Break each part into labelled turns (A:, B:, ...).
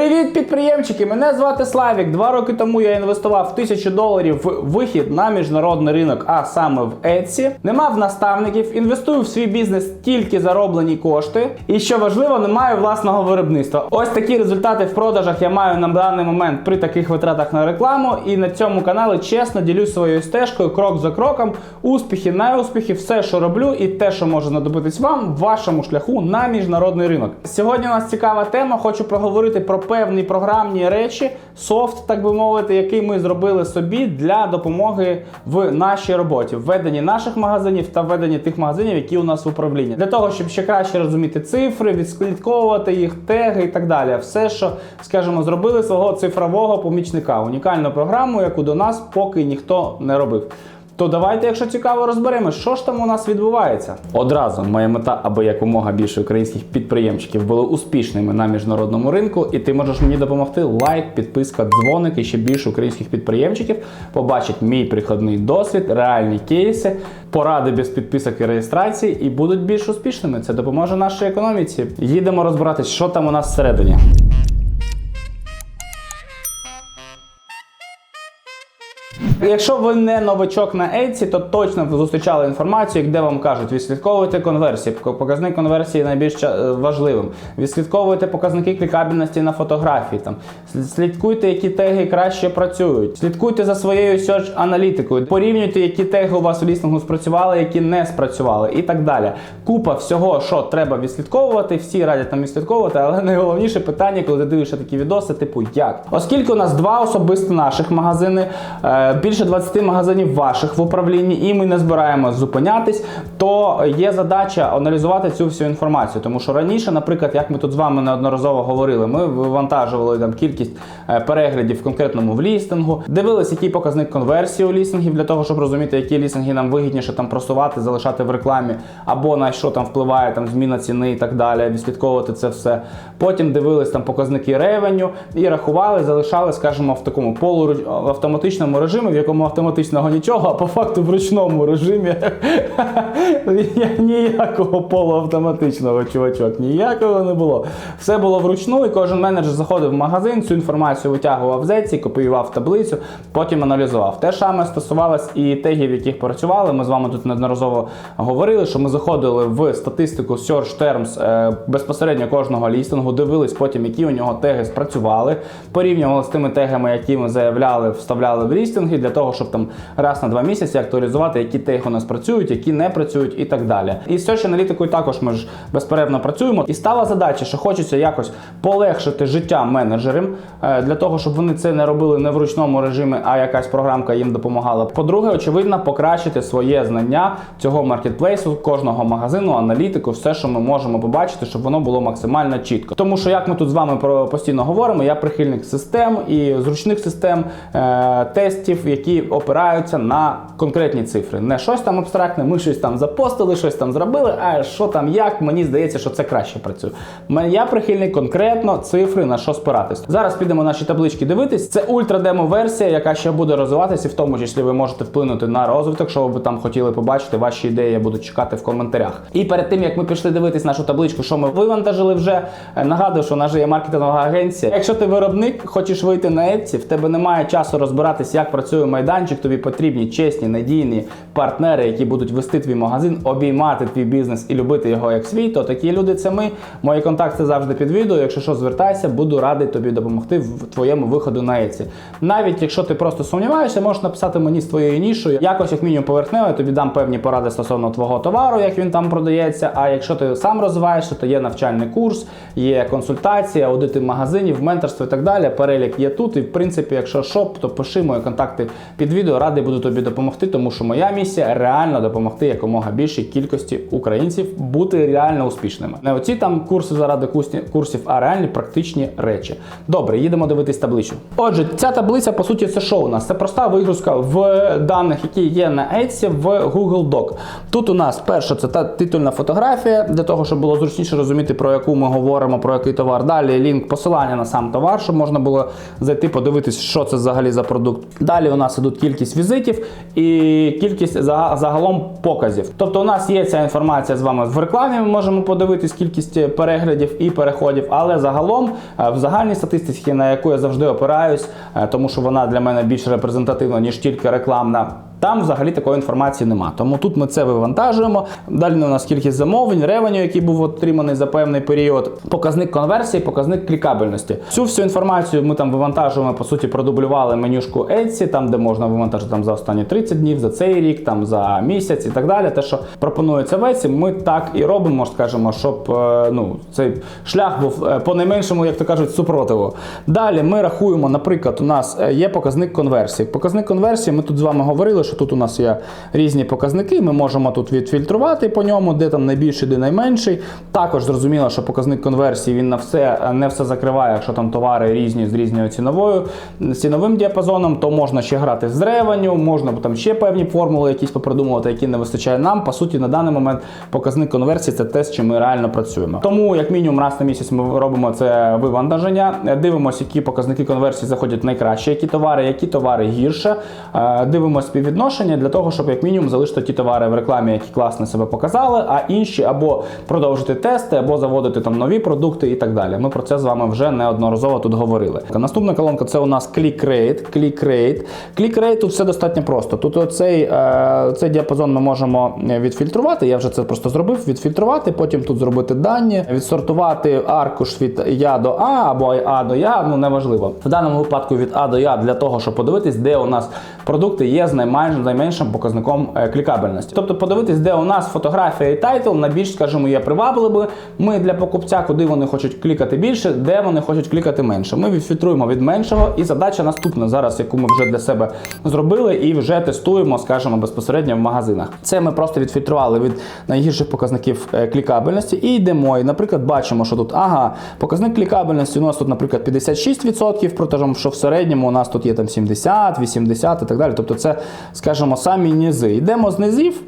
A: Привіт, підприємчики! Мене звати Славік. Два роки тому я інвестував тисячу доларів в вихід на міжнародний ринок, а саме в Etsy. Не мав наставників, інвестую в свій бізнес тільки зароблені кошти. І що важливо, не маю власного виробництва. Ось такі результати в продажах я маю на даний момент при таких витратах на рекламу. І на цьому каналі чесно ділюсь своєю стежкою, крок за кроком, успіхи, неуспіхи, все, що роблю, і те, що може знадобитись вам в вашому шляху на міжнародний ринок. Сьогодні у нас цікава тема. Хочу проговорити про певні програмні речі, софт, так би мовити, який ми зробили собі для допомоги в нашій роботі, в веденні наших магазинів та веденні тих магазинів, які у нас в управлінні, для того, щоб ще краще розуміти цифри, відслідковувати їх, теги і так далі. Все, що скажімо, зробили свого цифрового помічника, унікальну програму, яку до нас поки ніхто не робив. То давайте, якщо цікаво, розберемо, що ж там у нас відбувається. Одразу моя мета, аби якомога більше українських підприємчиків були успішними на міжнародному ринку, і ти можеш мені допомогти. Лайк, підписка, дзвоник і ще більше українських підприємчиків побачать мій прикладний досвід, реальні кейси, поради без підписок і реєстрації, і будуть більш успішними. Це допоможе нашій економіці. Їдемо розбиратись, що там у нас всередині. Якщо ви не новачок на Etsy, то точно зустрічали інформацію, де вам кажуть, відслідковуйте конверсії. Показник конверсії найбільш е, важливим. Відслідковуйте показники клікабельності на фотографії. Там слідкуйте, які теги краще працюють. Слідкуйте за своєю search аналітикою. Порівнюйте, які теги у вас у лістингу спрацювали, які не спрацювали, і так далі. Купа всього, що треба відслідковувати. Всі радять там відслідковувати, але найголовніше питання, коли ти дивишся такі відоси, типу як. Оскільки у нас два особисто наших магазини. е, більше 20 магазинів ваших в управлінні, і ми не збираємось зупинятись, то є задача аналізувати цю всю інформацію. Тому що раніше, наприклад, як ми тут з вами неодноразово говорили, ми вивантажували там кількість е, переглядів в конкретному в лістингу, дивилися, який показник конверсії у лістингів для того, щоб розуміти, які лістинги нам вигідніше там просувати, залишати в рекламі, або на що там впливає там зміна ціни і так далі, відслідковувати це все. Потім дивились там показники ревеню і рахували, залишали, скажімо, в такому полуавтоматичному режимі, якому автоматичного нічого, а по факту в ручному режимі ніякого полуавтоматичного чувачок, ніякого не було. Все було вручну, і кожен менеджер заходив в магазин, цю інформацію витягував в зеці, копіював таблицю, потім аналізував. Те ж саме стосувалось і тегів, яких працювали. Ми з вами тут неодноразово говорили, що ми заходили в статистику Search Terms е, безпосередньо кожного лістингу, дивились потім, які у нього теги спрацювали, порівнювали з тими тегами, які ми заявляли, вставляли в лістинги, для того, щоб там раз на два місяці актуалізувати, які теги у нас працюють, які не працюють, і так далі. І з Search аналітикою також ми ж безперервно працюємо. І стала задача, що хочеться якось полегшити життя менеджерам е, для того, щоб вони це не робили не в ручному режимі, а якась програмка їм допомагала. По-друге, очевидно, покращити своє знання цього маркетплейсу, кожного магазину, аналітику, все, що ми можемо побачити, щоб воно було максимально чітко. Тому що як ми тут з вами постійно говоримо, я прихильник систем і зручних систем е, тестів, які опираються на конкретні цифри. Не щось там абстрактне, ми щось там запостили, щось там зробили, а що там як, мені здається, що це краще працює. Я прихильник конкретно цифри на що спиратись. Зараз підемо наші таблички дивитись. Це ультра-демо версія, яка ще буде розвиватися, і в тому числі ви можете вплинути на розвиток, що ви там хотіли побачити. Ваші ідеї я буду чекати в коментарях. І перед тим як ми пішли дивитись нашу табличку, що ми вивантажили вже, е, нагадую, що в нас же є маркетингова агенція. Якщо ти виробник, хочеш вийти на Etsy, в тебе немає часу розбиратись, як працює майданчик, тобі потрібні чесні, надійні партнери, які будуть вести твій магазин, обіймати твій бізнес і любити його як свій, то такі люди це ми. Мої контакти завжди під відео. Якщо що, звертайся, буду радий тобі допомогти в твоєму виходу на Etsy. Навіть якщо ти просто сумніваєшся, можеш написати мені з твоєю нішою. Якось як мінімум поверхнево, я тобі дам певні поради стосовно твого товару, як він там продається. А якщо ти сам розвиваєшся, то є навчальний курс, є консультація, аудити магазинів, менторство і так далі. Перелік є тут. І в принципі, якщо що, то пиши мої контакти під відео. Радий буду тобі допомогти, тому що моя місія реально допомогти якомога більшій кількості українців бути реально успішними. Не оці там курси заради курсів, а реальні практичні речі. Добре, їдемо дивитись таблицю. Отже, ця таблиця по суті це що у нас? Це проста вигрузка в даних, які є на Etsy в Google Doc. Тут у нас перше це та титульна фотографія для того, щоб було зручніше розуміти, про яку ми говоримо, про який товар. Далі лінк посилання на сам товар, щоб можна було зайти, подивитись, що це взагалі за продукт. Далі у нас нас ідуть кількість візитів і кількість загалом показів. Тобто, у нас є ця інформація з вами в рекламі. Ми можемо подивитись кількість переглядів і переходів, але загалом е, в загальній статистиці, на яку я завжди опираюсь, е, тому що вона для мене більш репрезентативна ніж тільки рекламна. Там взагалі такої інформації нема. Тому тут ми це вивантажуємо. Далі у нас кількість замовлень, ревеню, який був отриманий за певний період, показник конверсії, показник клікабельності. Цю всю інформацію ми там вивантажуємо, по суті, продублювали менюшку Etsy, там де можна вивантажити там за останні 30 днів, за цей рік, там за місяць і так далі. Те, що пропонується в Etsy, ми так і робимо, скажімо, щоб е, ну, цей шлях був е, по найменшому, як то кажуть, супротиву. Далі ми рахуємо, наприклад, у нас е, є показник конверсії. Показник конверсії, ми тут з вами говорили, що тут у нас є різні показники. Ми можемо тут відфільтрувати по ньому, де там найбільший, де найменший. Також зрозуміло, що показник конверсії він на все не все закриває, якщо там товари різні з різною ціновою ціновим діапазоном, то можна ще грати з ревеню, можна там ще певні формули якісь попридумувати, які не вистачає нам. По суті, на даний момент показник конверсії це те, з чим ми реально працюємо. Тому, як мінімум, раз на місяць ми робимо це вивантаження, дивимося, які показники конверсії заходять найкраще, які товари, які товари гірше. Е, Дивимося співвідношення для того, щоб як мінімум залишити ті товари в рекламі, які класно себе показали, а інші або продовжити тести, або заводити там нові продукти і так далі. Ми про це з вами вже неодноразово тут говорили. Наступна колонка це у нас click rate. Click тут все достатньо просто. Тут оцей е, цей діапазон ми можемо відфільтрувати. Я вже це просто зробив. Відфільтрувати, потім тут зробити дані, відсортувати аркуш від Я до А або А до Я. Ну неважливо. В даному випадку від А до Я для того, щоб подивитись, де у нас продукти є з найменшим, найменшим показником е, клікабельності. Тобто подивитись, де у нас фотографія і тайтл найбільш, скажімо, є привабливими. Ми для покупця, куди вони хочуть клікати більше, де вони хочуть клікати менше. Ми відфільтруємо від меншого, і задача наступна зараз, яку ми вже для себе зробили, і вже тестуємо, скажімо, безпосередньо в магазинах. Це ми просто відфільтрували від найгірших показників е, клікабельності і йдемо. І, наприклад, бачимо, що тут ага, показник клікабельності у нас тут, наприклад, 56%, проте що в середньому у нас тут є там 70, 80 і так далі. Тобто, це, скажімо, самі низи. Йдемо з низів.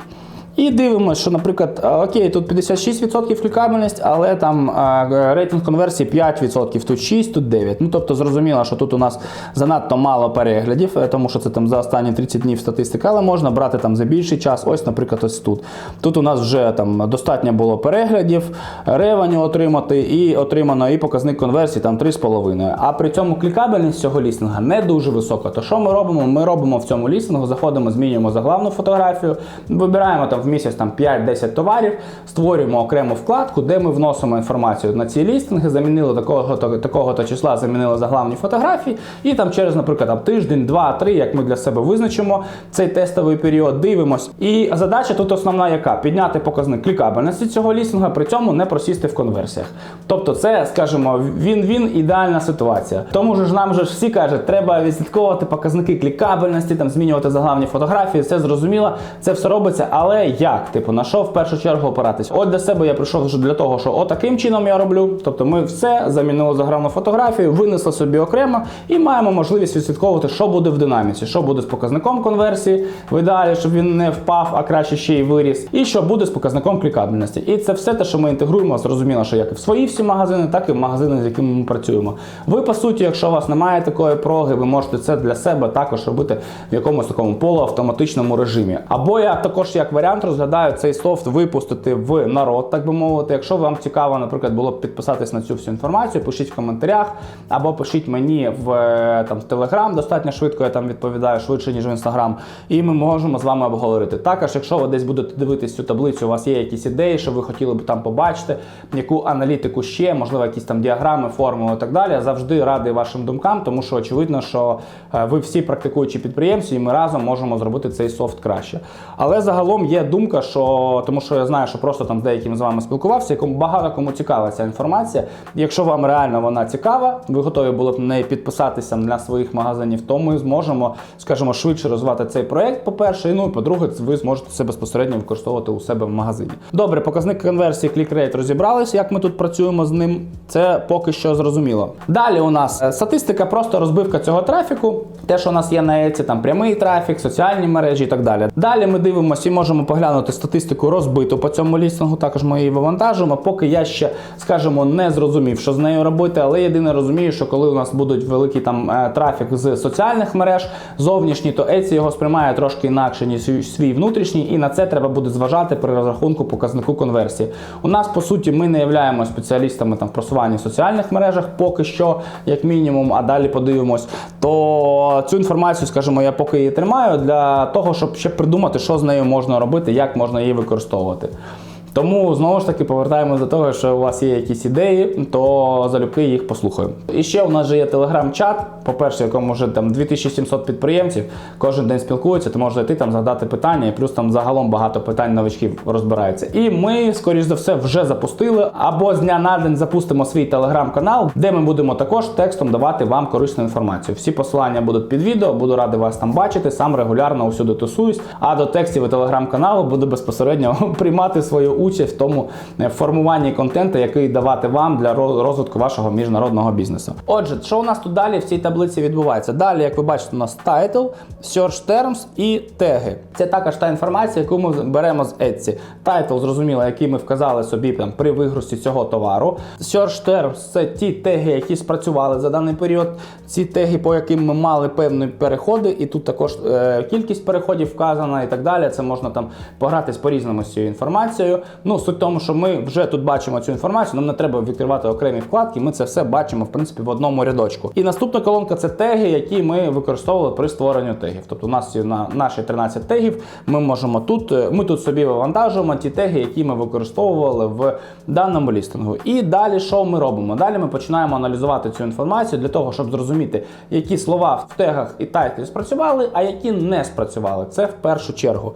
A: І дивимося, що, наприклад, окей, тут 56% клікабельність, але там рейтинг конверсії 5%, тут 6, тут 9. Ну тобто зрозуміло, що тут у нас занадто мало переглядів, е, тому що це там за останні 30 днів статистика, але можна брати там за більший час. Ось, наприклад, ось тут. Тут у нас вже там достатньо було переглядів, ревеню отримати, і отримано і показник конверсії там 3,5. А при цьому клікабельність цього лістинга не дуже висока. То що ми робимо? Ми робимо в цьому лістингу, заходимо, змінюємо заглавну фотографію, вибираємо там в місяць там 5-10 товарів, створюємо окрему вкладку, де ми вносимо інформацію на ці лістинги, замінили такого то такого то числа, замінили заглавні фотографії, і там через, наприклад, там, тиждень, два, три, як ми для себе визначимо цей тестовий період, дивимось. І задача тут основна яка? Підняти показник клікабельності цього лістинга, при цьому не просісти в конверсіях. Тобто, це, скажімо, він-він ідеальна ситуація. Тому ж нам же всі кажуть, треба відслідковувати показники клікабельності, там змінювати заглавні фотографії, все зрозуміло, це все робиться, але як? Типу, на що в першу чергу опиратись? От для себе я прийшов вже для того, що отаким чином я роблю. Тобто ми все замінили загравну фотографію, винесли собі окремо і маємо можливість відслідковувати, що буде в динаміці, що буде з показником конверсії, в ідеалі, щоб він не впав, а краще ще й виріс, і що буде з показником клікабельності. І це все те, що ми інтегруємо, зрозуміло, що як і в свої всі магазини, так і в магазини, з якими ми працюємо. Ви, по суті, якщо у вас немає такої проги, ви можете це для себе також робити в якомусь такому полуавтоматичному режимі. Або я також як варіант розглядаю цей софт випустити в народ, так би мовити. Якщо вам цікаво, наприклад, було б підписатись на цю всю інформацію, пишіть в коментарях, або пишіть мені в е, там в Телеграм, достатньо швидко я там відповідаю швидше, ніж в Інстаграм, і ми можемо з вами обговорити. Також, якщо ви десь будете дивитись цю таблицю, у вас є якісь ідеї, що ви хотіли б там побачити, яку аналітику ще, можливо, якісь там діаграми, формули і так далі. Я завжди радий вашим думкам, тому що очевидно, що е, ви всі практикуючі підприємці, і ми разом можемо зробити цей софт краще. Але загалом є думка, що тому що я знаю, що просто там з деякими з вами спілкувався, якому багато кому цікава ця інформація. Якщо вам реально вона цікава, ви готові були б не підписатися для своїх магазинів, то ми зможемо, скажімо, швидше розвивати цей проект. По-перше, ну і по-друге, ви зможете це безпосередньо використовувати у себе в магазині. Добре, показник конверсії клік-рейт розібрались, як ми тут працюємо з ним. Це поки що зрозуміло. Далі у нас е, статистика, просто розбивка цього трафіку. Те, що у нас є на Etsy, там прямий трафік, соціальні мережі і так далі. Далі ми дивимося і можемо поглянути. Глянути статистику розбиту по цьому лістингу, також ми її вивантажуємо. Поки я ще, скажімо, не зрозумів, що з нею робити, але єдине розумію, що коли у нас будуть великий там е, трафік з соціальних мереж зовнішній, то Etsy його сприймає трошки інакше, ніж свій- внутрішній, і на це треба буде зважати при розрахунку показнику конверсії. У нас, по суті, ми не являємося спеціалістами там в просуванні в соціальних мережах, поки що, як мінімум, а далі подивимось. То цю інформацію, скажімо, я поки її тримаю для того, щоб ще придумати, що з нею можна робити, як можна її використовувати. Тому знову ж таки повертаємось до того, що у вас є якісь ідеї, то залюбки їх послухаю. І ще у нас же є телеграм-чат, по-перше, в якому вже там 2700 підприємців кожен день спілкуються, ти можеш зайти там задати питання, і плюс там загалом багато питань новичків розбирається. І ми, скоріш за все, вже запустили або з дня на день запустимо свій телеграм-канал, де ми будемо також текстом давати вам корисну інформацію. Всі посилання будуть під відео, буду радий вас там бачити. Сам регулярно усюди тусуюсь. А до текстів і телеграм-каналу буду безпосередньо приймати свою участь в тому е, формуванні контенту, який давати вам для розвитку вашого міжнародного бізнесу. Отже, що у нас тут далі в цій таблиці відбувається? Далі, як ви бачите, у нас title, search terms і теги. Це також та інформація, яку ми беремо з Etsy. Title, зрозуміло, який ми вказали собі там при вигрузці цього товару. Search terms – це ті теги, які спрацювали за даний період. Ці теги, по яким ми мали певні переходи, і тут також е, кількість переходів вказана і так далі. Це можна там погратись по-різному з цією інформацією. Ну, суть в тому, що ми вже тут бачимо цю інформацію, нам не треба відкривати окремі вкладки, ми це все бачимо в принципі в одному рядочку. І наступна колонка це теги, які ми використовували при створенні тегів. Тобто у нас є на наші 13 тегів. Ми можемо тут, е, ми тут собі вивантажуємо ті теги, які ми використовували в даному лістингу. І далі що ми робимо? Далі ми починаємо аналізувати цю інформацію для того, щоб зрозуміти, які слова в тегах і тайтлі спрацювали, а які не спрацювали. Це в першу чергу.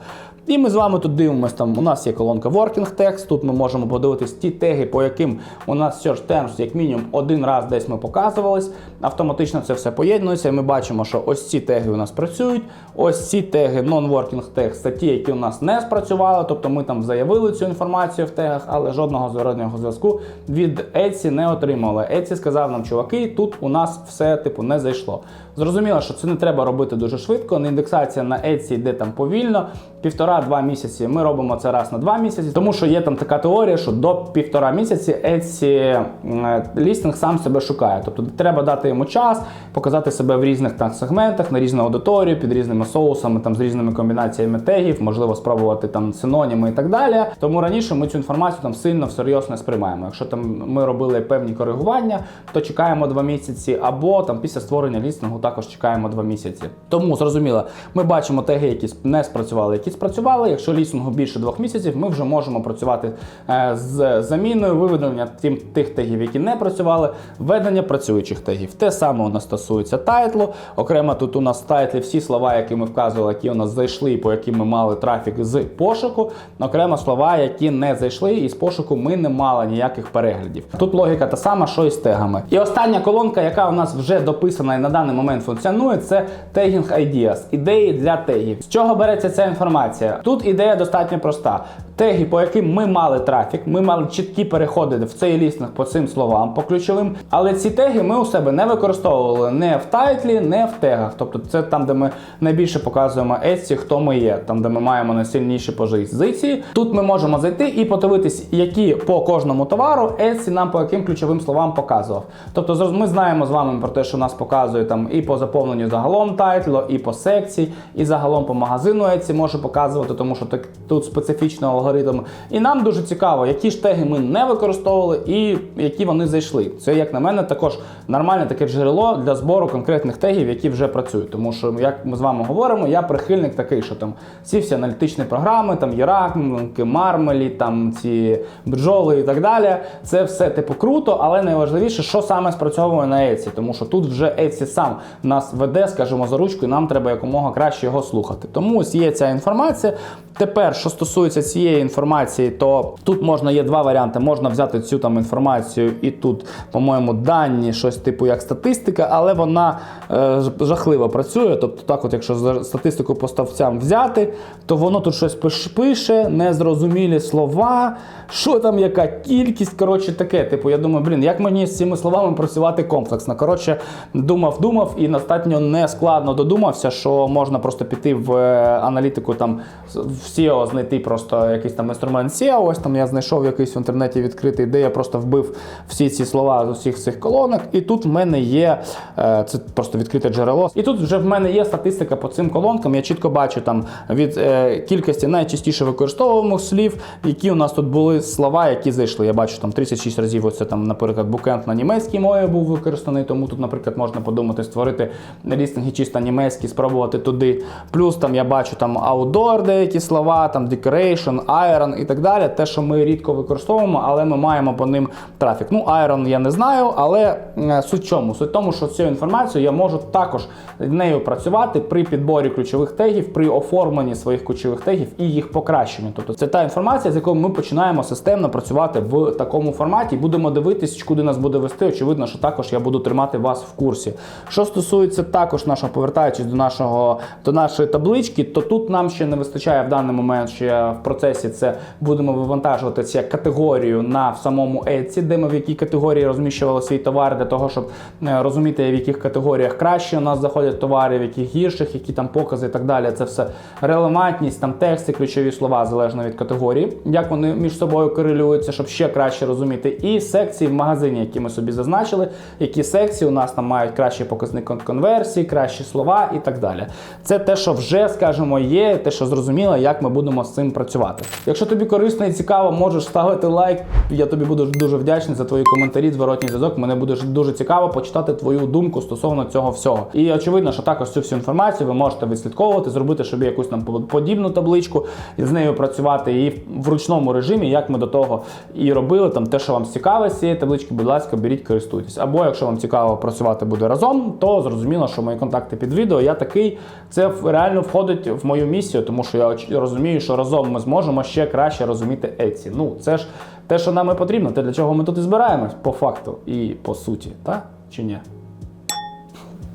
A: І ми з вами тут дивимося, там у нас є колонка Working Text, тут ми можемо подивитись ті теги, по яким у нас Search Terms як мінімум один раз десь ми показувались. Автоматично це все поєднується, ми бачимо, що ось ці теги у нас працюють, ось ці теги Non-Working Text це ті, які у нас не спрацювали, тобто ми там заявили цю інформацію в тегах, але жодного зворотнього зв'язку від Etsy не отримали. Etsy сказав нам, чуваки, тут у нас все типу не зайшло. Зрозуміло, що це не треба робити дуже швидко. Індексація на Etsy йде там повільно, півтора-два місяці. Ми робимо це раз на два місяці, тому що є там така теорія, що до півтора місяці Etsy е, лістинг сам себе шукає. Тобто треба дати йому час, показати себе в різних там сегментах, на різну аудиторію, під різними соусами, там з різними комбінаціями тегів, можливо, спробувати там синоніми і так далі. Тому раніше ми цю інформацію там сильно всерйоз не сприймаємо. Якщо там ми робили певні коригування, то чекаємо два місяці, або там після створення лістингу також чекаємо два місяці. Тому зрозуміло, ми бачимо теги, які не спрацювали, які спрацювали. Якщо лістингу більше двох місяців, ми вже можемо працювати е, з заміною, виведення тих тегів, які не працювали, введення працюючих тегів. Те саме у нас стосується тайтлу. Окремо тут у нас тайтлі всі слова, які ми вказували, які у нас зайшли, і по яким ми мали трафік з пошуку. Окремо слова, які не зайшли, і з пошуку ми не мали ніяких переглядів. Тут логіка та сама, що і з тегами. І остання колонка, яка у нас вже дописана і на даний момент функціонує, це Tagging Ideas, ідеї для тегів. З чого береться ця інформація? Тут ідея достатньо проста. Теги, по яким ми мали трафік, ми мали чіткі переходи в цей лістинг по цим словам, по ключовим. Але ці теги ми у себе не використовували не в тайтлі, не в тегах. Тобто це там, де ми найбільше показуємо Etsy, хто ми є, там, де ми маємо найсильніші позиції. Тут ми можемо зайти і подивитись, які по кожному товару Etsy нам по яким ключовим словам показував. Тобто ми знаємо з вами про те, що нас показує там і по заповненню загалом тайтлу, і по секції, і загалом по магазину Etsy може показувати, тому що так, тут специфічний алгоритм. І нам дуже цікаво, які ж теги ми не використовували і які вони зайшли. Це, як на мене, також нормальне таке джерело для збору конкретних тегів, які вже працюють. Тому що, як ми з вами говоримо, я прихильник такий, що там ці всі аналітичні програми, там Єрак, Мармелі, там ці бджоли і так далі. Це все типу круто, але найважливіше, що саме спрацьовує на Etsy, тому що тут вже Etsy сам нас веде, скажімо, за ручку, і нам треба якомога краще його слухати. Тому ось є ця інформація. Тепер, що стосується цієї цієї інформації, то тут можна є два варіанти. Можна взяти цю там інформацію і тут, по-моєму, дані, щось типу як статистика, але вона е, жахливо працює. Тобто, так, от, якщо статистику по ставцям взяти, то воно тут щось пише, незрозумілі слова, що там, яка кількість. Коротше, таке. Типу, я думаю, блін, як мені з цими словами працювати комплексно. Коротше, думав, думав і достатньо нескладно додумався, що можна просто піти в е, аналітику там в SEO, знайти просто якийсь там інструмент SEO. Ось там я знайшов якийсь в інтернеті відкритий, де я просто вбив всі ці слова з усіх цих колонок. І тут в мене є е, це просто відкрите джерело. І тут вже в мене є статистика по цим колонкам. Я чітко бачу там від е, кількості найчастіше використовуваних слів, які у нас тут були слова, які зайшли. Я бачу там 36 разів. Оце там, наприклад, букенд на німецькій мові був використаний. Тому тут, наприклад, можна подумати, створити лістинги чисто німецькі, спробувати туди. Плюс там я бачу там outdoor деякі слова, там decoration, iron і так далі. Те, що ми рідко використовуємо, але ми маємо по ним трафік. Ну, iron я не знаю, але суть чому? Суть тому, що цю інформацію я можу також нею працювати при підборі ключових тегів, при оформленні своїх ключових тегів і їх покращенню. Тобто це та інформація, з якою ми починаємо системно працювати в такому форматі. Будемо дивитись, куди нас буде вести. Очевидно, що також я буду тримати вас в курсі. Що стосується також нашого, повертаючись до нашого до нашої таблички, то тут нам ще не вистачає в даний момент. Ще в процесі це будемо вивантажувати цю категорію на самому Etsy, де ми в якій категорії розміщували свій товар, для того, щоб е, розуміти, в яких категоріях краще у нас заходять товари, в яких гірших, які там покази і так далі. Це все релевантність, там тексти, ключові слова залежно від категорії, як вони між собою корелюються, щоб ще краще розуміти. І секції в магазині, які ми собі зазначили, які секції у нас там мають кращий показник конверсії, кращі слова і так далі. Це те, що вже, скажімо, є, те, що зрозуміло, як ми будемо з цим працювати. Якщо тобі корисно і цікаво, можеш ставити лайк. Я тобі буду дуже вдячний за твої коментарі, зворотній зв'язок. Мене буде дуже цікаво почитати твою думку стосовно цього всього. І очевидно, що також цю всю інформацію ви можете відслідковувати, зробити собі якусь там подібну табличку і з нею працювати і в ручному режимі, як ми до того і робили. Там те, що вам цікаве з цієї таблички, будь ласка, беріть, користуйтесь. Або якщо вам цікаво працювати буде разом, то зрозуміло, що мої контакти під відео. Я такий, це реально входить в мою місію, тому що я розумію, що разом ми зможемо ще краще розуміти Еці. Ну це ж те, що нам і потрібно, те, для чого ми тут і збираємось, по факту і по суті, так чи ні?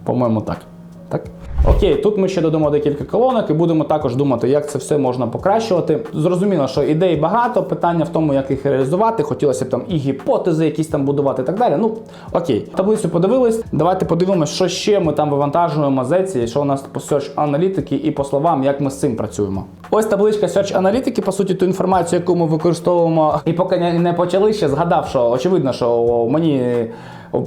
A: По-моєму, так. Так? Окей, тут ми ще додамо декілька колонок і будемо також думати, як це все можна покращувати. Зрозуміло, що ідей багато, питання в тому, як їх реалізувати. Хотілося б там і гіпотези якісь там будувати і так далі. Ну, окей, таблицю подивились. Давайте подивимось, що ще ми там вивантажуємо з Etsy, що у нас по Search аналітики і по словам, як ми з цим працюємо. Ось табличка Search аналітики, по суті, ту інформацію, яку ми використовуємо. І поки не почали ще, згадав, що очевидно, що мені.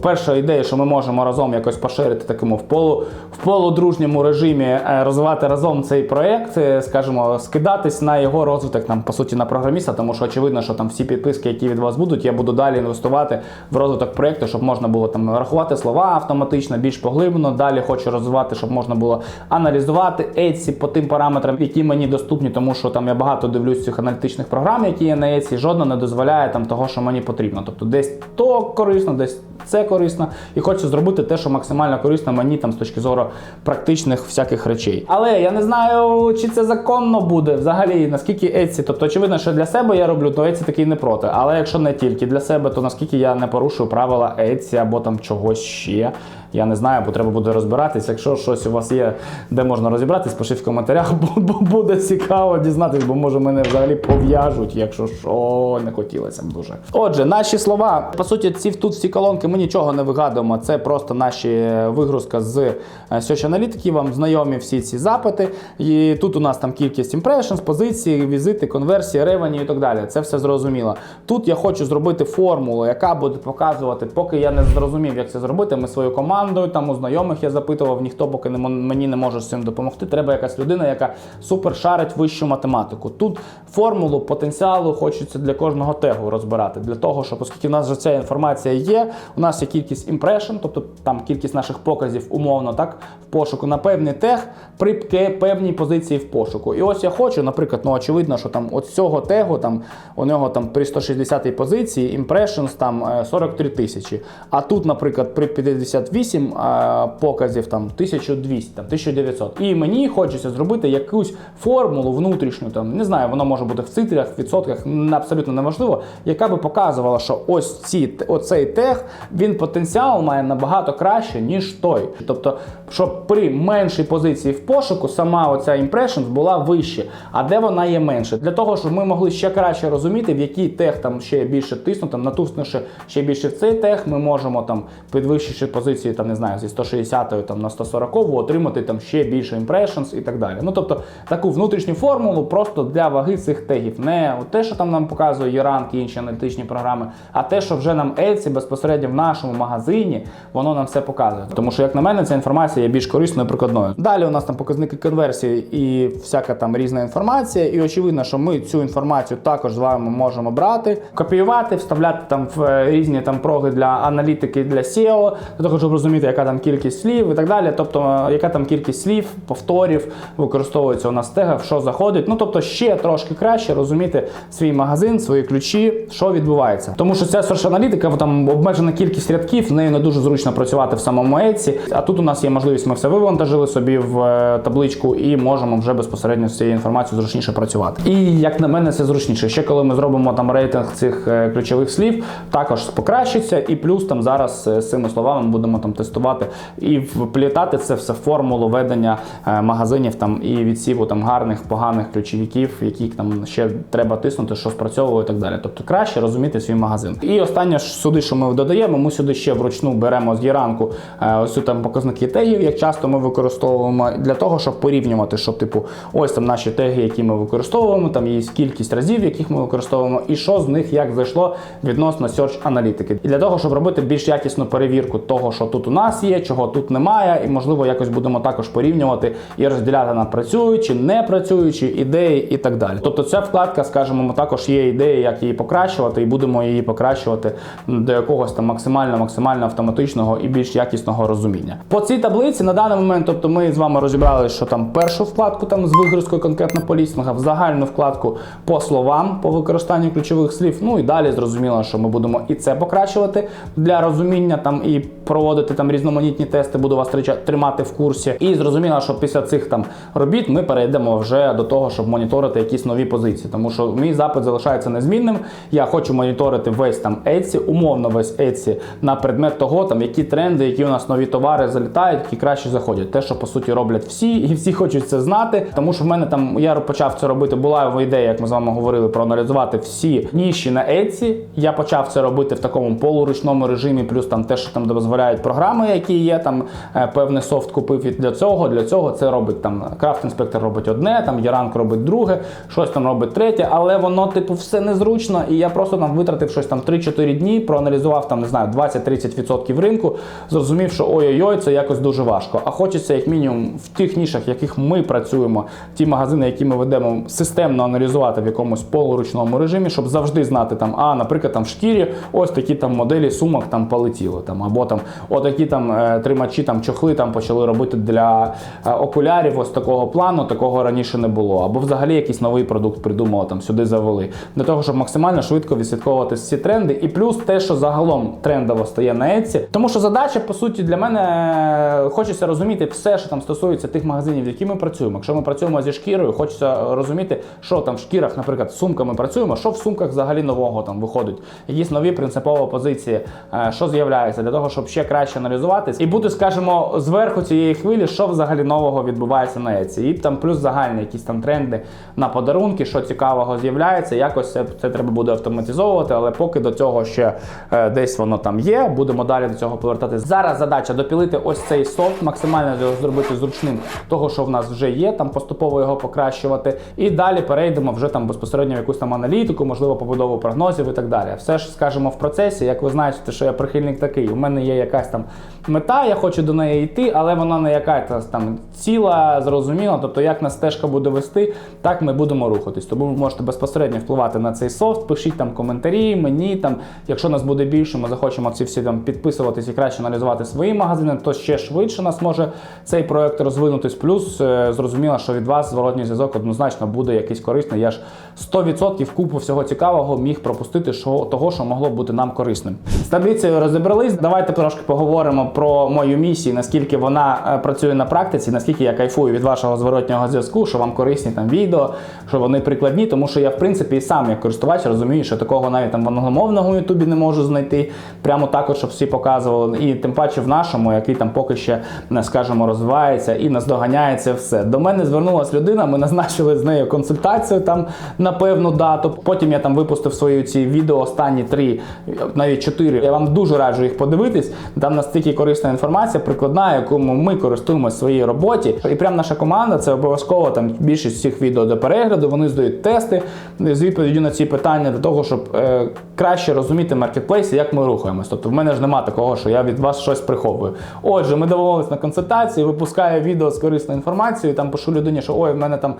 A: Перша ідея, що ми можемо разом якось поширити такому в полу в полудружньому режимі е, розвивати разом цей проект, е, скажімо, скидатись на його розвиток там по суті на програміста, тому що очевидно, що там всі підписки, які від вас будуть, я буду далі інвестувати в розвиток проекту, щоб можна було там рахувати слова автоматично, більш поглиблено. Далі хочу розвивати, щоб можна було аналізувати Etsy по тим параметрам, які мені доступні, тому що там я багато дивлюсь цих аналітичних програм, які є на Etsy, жодна не дозволяє там того, що мені потрібно. Тобто десь то корисно, десь це корисно, і хочу зробити те, що максимально корисно мені там з точки зору практичних всяких речей. Але я не знаю, чи це законно буде взагалі, наскільки Etsy, тобто очевидно, що для себе я роблю, то Etsy такий не проти. Але якщо не тільки для себе, то наскільки я не порушую правила Etsy або там чогось ще. Я не знаю, бо треба буде розбиратись. Якщо щось у вас є, де можна розібратись, пишіть в коментарях, бо, буде цікаво дізнатись, бо може мене взагалі пов'яжуть, якщо що не хотілося б дуже. Отже, наші слова, по суті, ці тут всі колонки ми нічого не вигадуємо. Це просто наші е, вигрузка з е, Search Analytics, вам знайомі всі ці запити. І тут у нас там кількість impressions, позиції, візити, конверсії, ревені і так далі. Це все зрозуміло. Тут я хочу зробити формулу, яка буде показувати, поки я не зрозумів, як це зробити. Ми свою командою, там у знайомих я запитував, ніхто поки не мені не може з цим допомогти. Треба якась людина, яка супер шарить вищу математику. Тут формулу потенціалу хочеться для кожного тегу розбирати. Для того, щоб оскільки в нас вже ця інформація є, у нас є кількість impression, тобто там кількість наших показів умовно так в пошуку на певний тег при певній позиції в пошуку. І ось я хочу, наприклад, ну очевидно, що там от цього тегу там у нього там при 160-й позиції impressions там е, 43 тисячі. А тут, наприклад, при 58 8 а, показів, там 1200, там 1900. І мені хочеться зробити якусь формулу внутрішню, там не знаю, воно може бути в цитрах, відсотках, абсолютно неважливо, яка би показувала, що ось ці оцей тех він потенціал має набагато краще, ніж той. Тобто, щоб при меншій позиції в пошуку сама оця impressions була вище. А де вона є менше? Для того, щоб ми могли ще краще розуміти, в який тех там ще більше тиснути, натиснувши ще більше в цей тех, ми можемо там підвищивши позиції, там не знаю, зі 160 там на 140 отримати там ще більше impressions і так далі. Ну тобто таку внутрішню формулу просто для ваги цих тегів. Не те, що там нам показує Yerank і інші аналітичні програми, а те, що вже нам Etsy безпосередньо в нашому магазині, воно нам все показує. Тому що, як на мене, ця інформація є більш корисною і прикладною. Далі у нас там показники конверсії і всяка там різна інформація. І очевидно, що ми цю інформацію також з вами можемо брати, копіювати, вставляти там в е, різні там проги для аналітики для SEO, для того, щоб розуміти, яка там кількість слів і так далі. Тобто, е, яка там кількість слів, повторів використовується у нас в тегах, що заходить. Ну тобто ще трошки краще розуміти свій магазин, свої ключі, що відбувається. Тому що ця search аналітика там обмежена кількість рядків, з нею не дуже зручно працювати в самому Etsy. А тут у нас є можливість, ми все вивантажили собі в е, табличку і можемо вже безпосередньо з цією інформацією зручніше працювати. І як на мене, це зручніше. Ще коли ми зробимо там рейтинг цих е, ключових слів, також покращиться, і плюс там зараз з цими словами будемо там тестувати і вплітати це все в формулу ведення е, магазинів там і відсіву там гарних, поганих ключовиків, які там ще треба тиснути, що спрацьовує і так далі. Тобто краще розуміти свій магазин. І останнє ж сюди, що ми додаємо, ми сюди ще вручну беремо з Єранку е, ось там показники тегів, як часто ми використовуємо для того, щоб порівнювати, що типу ось там наші теги, які ми використовуємо, там є кількість разів, яких ми використовуємо, і що з них як зайшло відносно search аналітики. І для того, щоб робити більш якісну перевірку того, що тут у нас є, чого тут немає, і можливо якось будемо також порівнювати і розділяти на працюючі, не працюючі ідеї і так далі. Тобто ця вкладка, скажімо, ми також є ідеї, як її покращувати, і будемо її покращувати до якогось там максимально максимально автоматичного і більш якісного розуміння. По цій таблиці на даний момент, тобто ми з вами розібрали, що там першу вкладку там з вигрузкою конкретно по лістингам, загальну вкладку по словам, по використанню ключових слів. Ну і далі зрозуміло, що ми будемо і це покращувати для розуміння там і проводити там різноманітні тести, буду вас тримати в курсі. І зрозуміло, що після цих там робіт ми перейдемо вже до того, щоб моніторити якісь нові позиції. Тому що мій запит залишається незмінним. Я хочу моніторити весь там Etsy, умовно весь Etsy на предмет того, там які тренди, які у нас нові товари залітають, які краще заходять. Те, що по суті роблять всі, і всі хочуть це знати. Тому що в мене там я почав це робити. Була ідея, як ми з вами говорили, проаналізувати всі ніші на Etsy. Я почав це робити в такому полуручному режимі, плюс там те, що там дозволяють програми, які є. Там е, певний софт купив для цього. Для цього це робить там крафт інспектор робить одне, там Яранк робить друге, щось там робить третє, але воно, типу, все незручно. І я просто там витратив щось там 3-4 дні, проаналізував там, не знаю, 20-30% ринку, зрозумів, що ой-ой-ой, це якось дуже важко. А хочеться, як мінімум, в тих нішах, в яких ми працюємо, ті магазини, які ми ведемо, системно аналізувати в якомусь полуручному режимі, щоб завжди знати там, а, наприклад, там в шкірі ось такі там моделі сумок там полетіли. Там, або там отакі там е, тримачі, там чохли там почали робити для е, окулярів ось такого плану, такого раніше не було. Або взагалі якийсь новий продукт придумали, там сюди завели. Для того, щоб максимально швидко відслідковувати всі тренди. І плюс те, що загалом трендово стає на Etsy. Тому що задача, по суті, для мене е, хочеться розуміти все, що там стосується тих магазинів, які ми працюємо. Якщо ми працюємо зі шкірою, хочеться розуміти, що там в шкірах, наприклад, з сумками працюємо, що в сумках взагалі нового там виходить, якісь нові принципові позиції, що з'являється, для того, щоб ще краще аналізуватись і бути, скажімо, зверху цієї хвилі, що взагалі нового відбувається на Etsy. І там плюс загальні якісь там тренди на подарунки, що цікавого з'являється. Якось це, це треба буде автоматизовувати, але поки до цього ще е, десь воно там є. Будемо далі до цього повертатись. Зараз задача допілити ось цей софт, максимально його зробити зручним, того, що в нас вже є, там поступово його покращувати. І далі перейдемо вже там безпосередньо в якусь там аналітику, можливо, побудову прогнозів і так далі. Все ж скажемо в процесі, як ви знаєте, що я прихильник такий. У мене є якась там мета, я хочу до неї йти, але вона не якась там ціла, зрозуміла. Тобто, як нас стежка буде вести, так ми будемо рухатись. Тому ви можете безпосередньо впливати на цей софт, пишіть там коментарі, мені там, якщо нас буде більше, ми захочемо ці всі там підписуватись і краще аналізувати свої магазини, то ще швидше нас може цей проект розвинутись. Плюс е, зрозуміло, що від вас зворотній зв'язок однозначно буде якийсь корисний. Я ж 100% купу всього цікавого міг пропустити, що того, що могло бути нам корисним. З таблицею розібрались. Давайте трошки поговоримо. Поговоримо про мою місію, наскільки вона е, працює на практиці, наскільки я кайфую від вашого зворотнього зв'язку, що вам корисні там відео, що вони прикладні, тому що я, в принципі, і сам як користувач розумію, що такого навіть там в англомовному Ютубі не можу знайти. Прямо також, щоб всі показували. І тим паче в нашому, який там поки ще, скажімо, розвивається і наздоганяється все. До мене звернулася людина, ми назначили з нею консультацію там на певну дату. Потім я там випустив свої ці відео, останні три, навіть чотири. Я вам дуже раджу їх подивитись. Там настільки корисна інформація, прикладна, якому ми користуємося в своїй роботі. І прям наша команда це обов'язково там більшість цих відео до перегляду. Вони здають тести з відповіддю на ці питання для того, щоб е, краще розуміти маркетплейси, як ми рухаємось. Тобто в мене ж нема такого, що я від вас щось приховую. Отже, ми домовились на консультації, випускаю відео з корисною інформацією. Там пишу людині, що ой, в мене там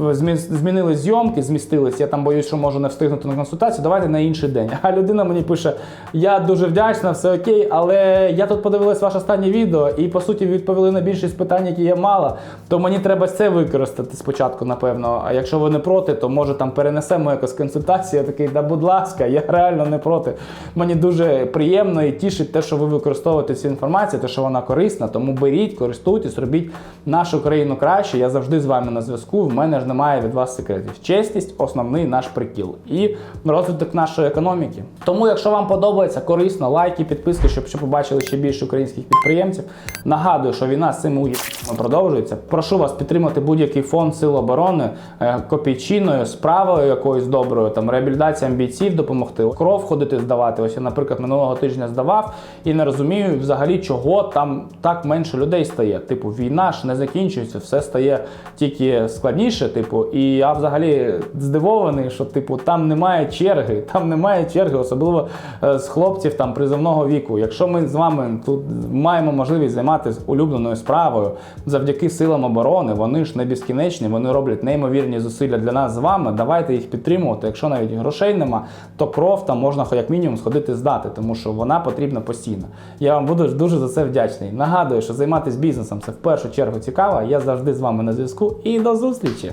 A: змі- змінились зйомки, змістились. Я там боюсь, що можу не встигнути на консультацію. Давайте на інший день. А людина мені пише: Я дуже вдячна, все окей, але я тут подивилась ваше останнє відео і по суті відповіли на більшість питань, які я мала. То мені треба це використати спочатку, напевно. А якщо ви не проти, то може там перенесемо якось консультацію. Я такий, да будь ласка, я реально не проти. Мені дуже приємно і тішить те, що ви використовуєте цю інформацію, те, що вона корисна. Тому беріть, користуйтесь, робіть нашу країну краще. Я завжди з вами на зв'язку. В мене ж немає від вас секретів. Чесність основний наш прикіл і розвиток нашої економіки. Тому, якщо вам подобається корисно, лайки, підписки, щоб побачили ще більше українських підприємців. Нагадую, що війна з цими уїздами продовжується. Прошу вас підтримати будь-який фонд Сил оборони е, копійчиною, справою якоюсь доброю, там реабілітаціям бійців допомогти, кров ходити здавати. Ось я, наприклад, минулого тижня здавав і не розумію взагалі, чого там так менше людей стає. Типу, війна ж не закінчується, все стає тільки складніше. Типу, і я взагалі здивований, що типу там немає черги, там немає черги, особливо е, з хлопців там призовного віку. Якщо ми з вами тут маємо можливість займатися улюбленою справою завдяки силам оборони, вони ж не безкінечні, вони роблять неймовірні зусилля для нас з вами. Давайте їх підтримувати. Якщо навіть грошей нема, то кров там можна як мінімум сходити здати, тому що вона потрібна постійно. Я вам буду дуже за це вдячний. Нагадую, що займатися бізнесом це в першу чергу цікаво. Я завжди з вами на зв'язку і до зустрічі!